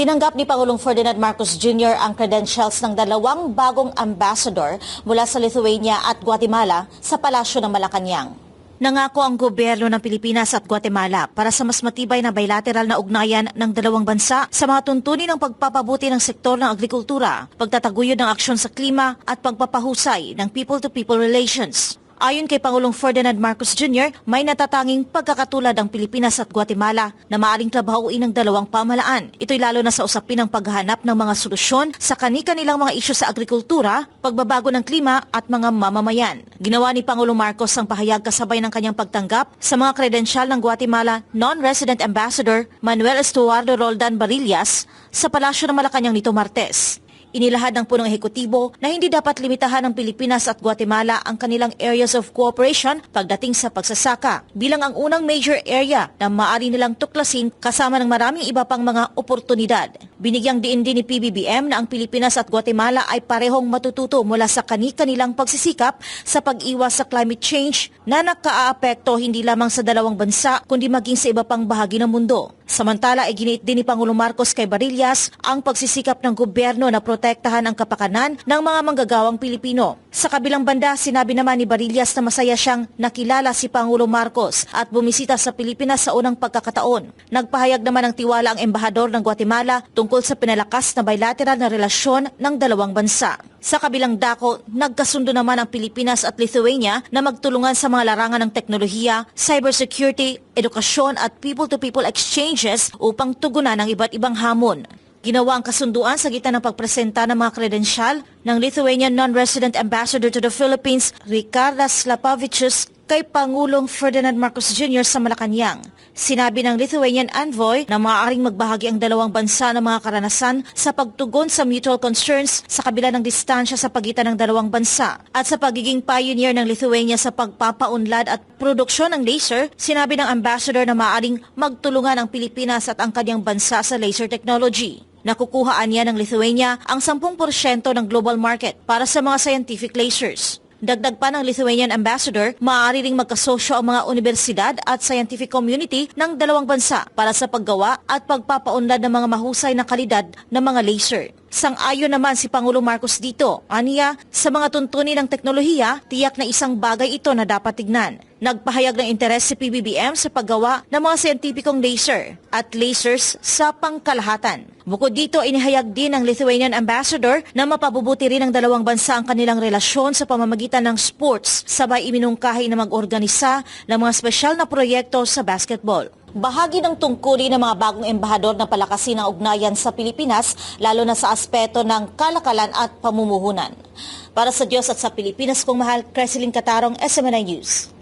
Tinanggap ni Pangulong Ferdinand Marcos Jr. ang credentials ng dalawang bagong ambassador mula sa Lithuania at Guatemala sa Palasyo ng Malacanang. Nangako ang gobyerno ng Pilipinas at Guatemala para sa mas matibay na bilateral na ugnayan ng dalawang bansa sa mga tuntunin ng pagpapabuti ng sektor ng agrikultura, pagtataguyod ng aksyon sa klima at pagpapahusay ng people-to-people relations. Ayon kay Pangulong Ferdinand Marcos Jr., may natatanging pagkakatulad ang Pilipinas at Guatemala na maaring trabahuin ng dalawang pamalaan. Ito'y lalo na sa usapin ng paghahanap ng mga solusyon sa kani-kanilang mga isyu sa agrikultura, pagbabago ng klima at mga mamamayan. Ginawa ni Pangulong Marcos ang pahayag kasabay ng kanyang pagtanggap sa mga kredensyal ng Guatemala Non-Resident Ambassador Manuel Estuardo Roldan Barillas sa Palasyo ng Malacanang nito Martes. Inilahad ng punong ehekutibo na hindi dapat limitahan ng Pilipinas at Guatemala ang kanilang areas of cooperation pagdating sa pagsasaka bilang ang unang major area na maaari nilang tuklasin kasama ng maraming iba pang mga oportunidad. Binigyang diin din ni PBBM na ang Pilipinas at Guatemala ay parehong matututo mula sa kani-kanilang pagsisikap sa pag-iwas sa climate change na nakaaapekto hindi lamang sa dalawang bansa kundi maging sa iba pang bahagi ng mundo. Samantala, iginit din ni Pangulong Marcos kay Barillas ang pagsisikap ng gobyerno na protektahan ang kapakanan ng mga manggagawang Pilipino. Sa kabilang banda, sinabi naman ni Barillas na masaya siyang nakilala si Pangulong Marcos at bumisita sa Pilipinas sa unang pagkakataon. Nagpahayag naman ng tiwala ang embahador ng Guatemala tungkol sa pinalakas na bilateral na relasyon ng dalawang bansa. Sa kabilang dako, nagkasundo naman ang Pilipinas at Lithuania na magtulungan sa mga larangan ng teknolohiya, cybersecurity, edukasyon at people-to-people exchanges upang tugunan ang iba't ibang hamon. Ginawa ang kasunduan sa gitna ng pagpresenta ng mga kredensyal ng Lithuanian Non-Resident Ambassador to the Philippines, Ricarda Slapovicius, kay Pangulong Ferdinand Marcos Jr. sa Malacanang. Sinabi ng Lithuanian envoy na maaaring magbahagi ang dalawang bansa ng mga karanasan sa pagtugon sa mutual concerns sa kabila ng distansya sa pagitan ng dalawang bansa. At sa pagiging pioneer ng Lithuania sa pagpapaunlad at produksyon ng laser, sinabi ng ambassador na maaaring magtulungan ang Pilipinas at ang kanyang bansa sa laser technology. Nakukuhaan niya ng Lithuania ang 10% ng global market para sa mga scientific lasers. Dagdag pa ng Lithuanian ambassador, maaari ring magkasosyo ang mga universidad at scientific community ng dalawang bansa para sa paggawa at pagpapaunlad ng mga mahusay na kalidad ng mga laser. Sang-ayon naman si Pangulong Marcos dito. Aniya, sa mga tuntunin ng teknolohiya, tiyak na isang bagay ito na dapat tignan. Nagpahayag ng interes si PBBM sa paggawa ng mga siyentipikong laser at lasers sa pangkalahatan. Bukod dito, inihayag din ng Lithuanian ambassador na mapabubuti rin ng dalawang bansa ang kanilang relasyon sa pamamagitan ng sports, sabay iminungkahi na mag-organisa ng mga espesyal na proyekto sa basketball. Bahagi ng tungkulin ng mga bagong embahador na palakasin ang ugnayan sa Pilipinas, lalo na sa aspeto ng kalakalan at pamumuhunan. Para sa Diyos at sa Pilipinas, kung mahal, Creseling Katarong, SMNI News.